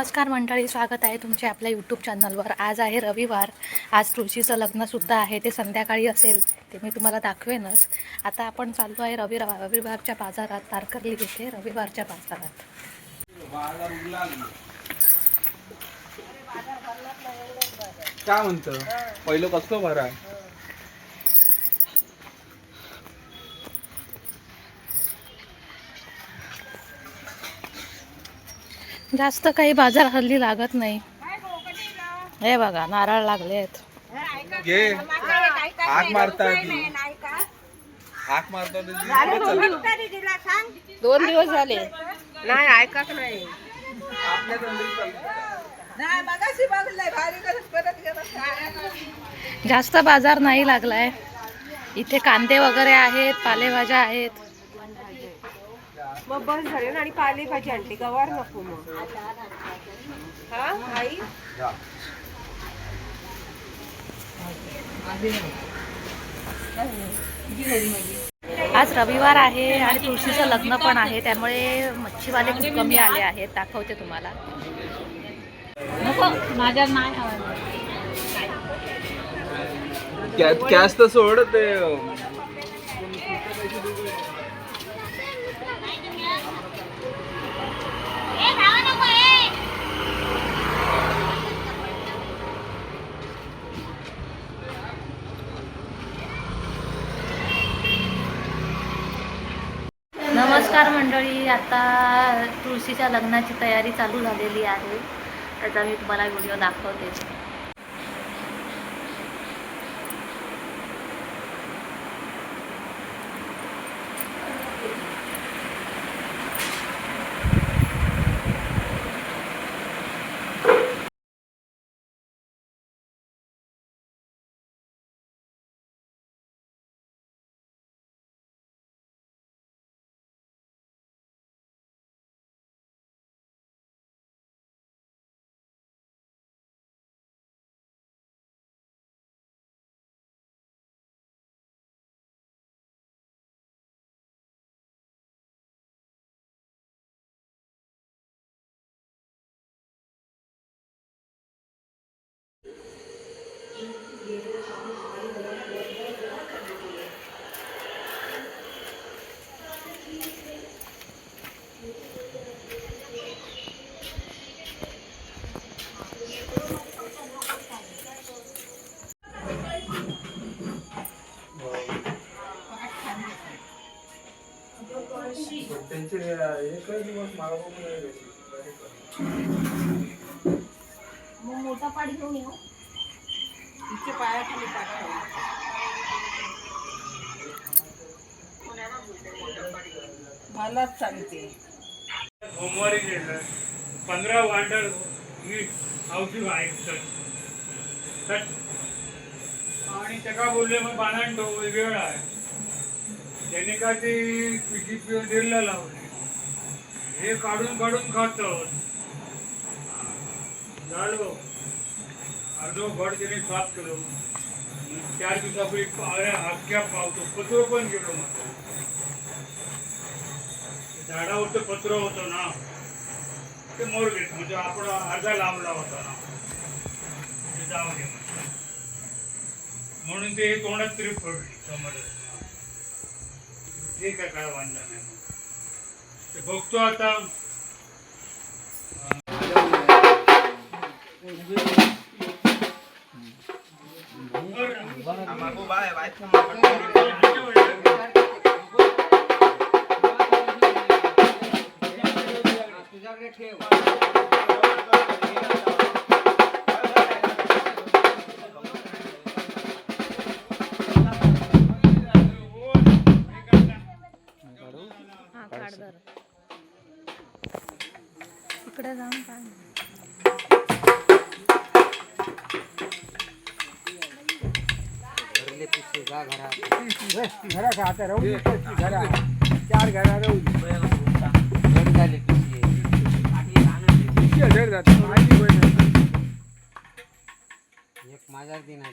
नमस्कार मंडळी स्वागत आहे तुमचे आपल्या यूट्यूब चॅनलवर आज आहे रविवार. आज तुळशीचं लग्नसुद्धा आहे. ते संध्याकाळी असेल ते मी तुम्हाला दाखवेनच. आता आपण चाललो आहे रवि रविवारच्या बाजारात. तारकर्ली येथे रविवारच्या बाजारात. काय म्हणतं? पहिलं कसलं भरा जास्त काही बाजार हल्ली लागत नाही. हे बघा नारळ लागले आहेत. घे. आग मारता ती आग मारता ती पुढे चालतं. दोन दिवस झाले. नाही ऐकत नाही. आपल्या चालतं. जास्त बाजार नाही लागलाय. इथे कांदे वगैरे आहेत पालेभाज्या आहेत. मग बस झाले ना आणि पालेभाजी आणली गवार नको मग. हा आई. आज रविवार आहे आणि तुळशीचं लग्न पण आहे त्यामुळे मच्छीवाले खूप कमी आले आहेत. दाखवते तुम्हाला. माझ्या नाही कॅ- कॅश तर सोड ते नमस्कार मंडळी आता तुळशीच्या लग्नाची तयारी चालू झालेली आहे. त्याचा मी तुम्हाला व्हिडिओ दाखवते. त्यांचे एकच दिवस मागवून मोठा पाडी घेऊन येऊ. तिच्या पायाखाली पाठवा मलाच सांगते. सोमवारी गेलं पंधरा वांडर ही औषध ऐकतात तर आणि त्याका बोलले मग बाणांडो वेगवेगळा आहे. त्याने काय ते पिशी दिरला लावले हे काढून काढून खातो. झालं अर्धो भर त्याने साफ केलो. चार दिवसापूर्वी पाळ्या हक्क्या पावतो. पत्र पण गेलो मग. झाडावरचं पत्र होतं ना. ते मोर घेत. म्हणजे आपण अर्धा लांबला होता ना. ते जाऊ दे म्हणून ते तोंडात तरी पडली समजत ते काय काय वांधा नाही. ते बघतो आता मागो बाय बाय हा घरात आता राहू घरा. चार घरा राहू दे. किती हजार जातं? माहिती. एक माझा दिन आहे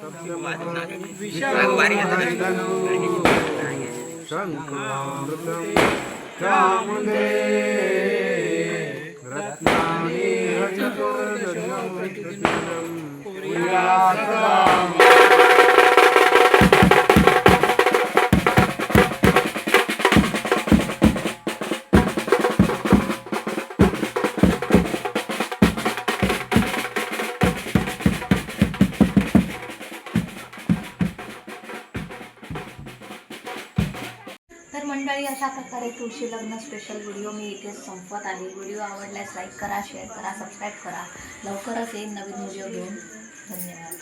तर मंडळी अशा प्रकारे तुळशी लग्न स्पेशल व्हिडिओ मी इथेच संपवत आहे व्हिडिओ आवडल्यास लाईक करा शेअर करा सबस्क्राईब करा. लवकरच येईन नवीन व्हिडिओ घेऊन. धन्यवाद.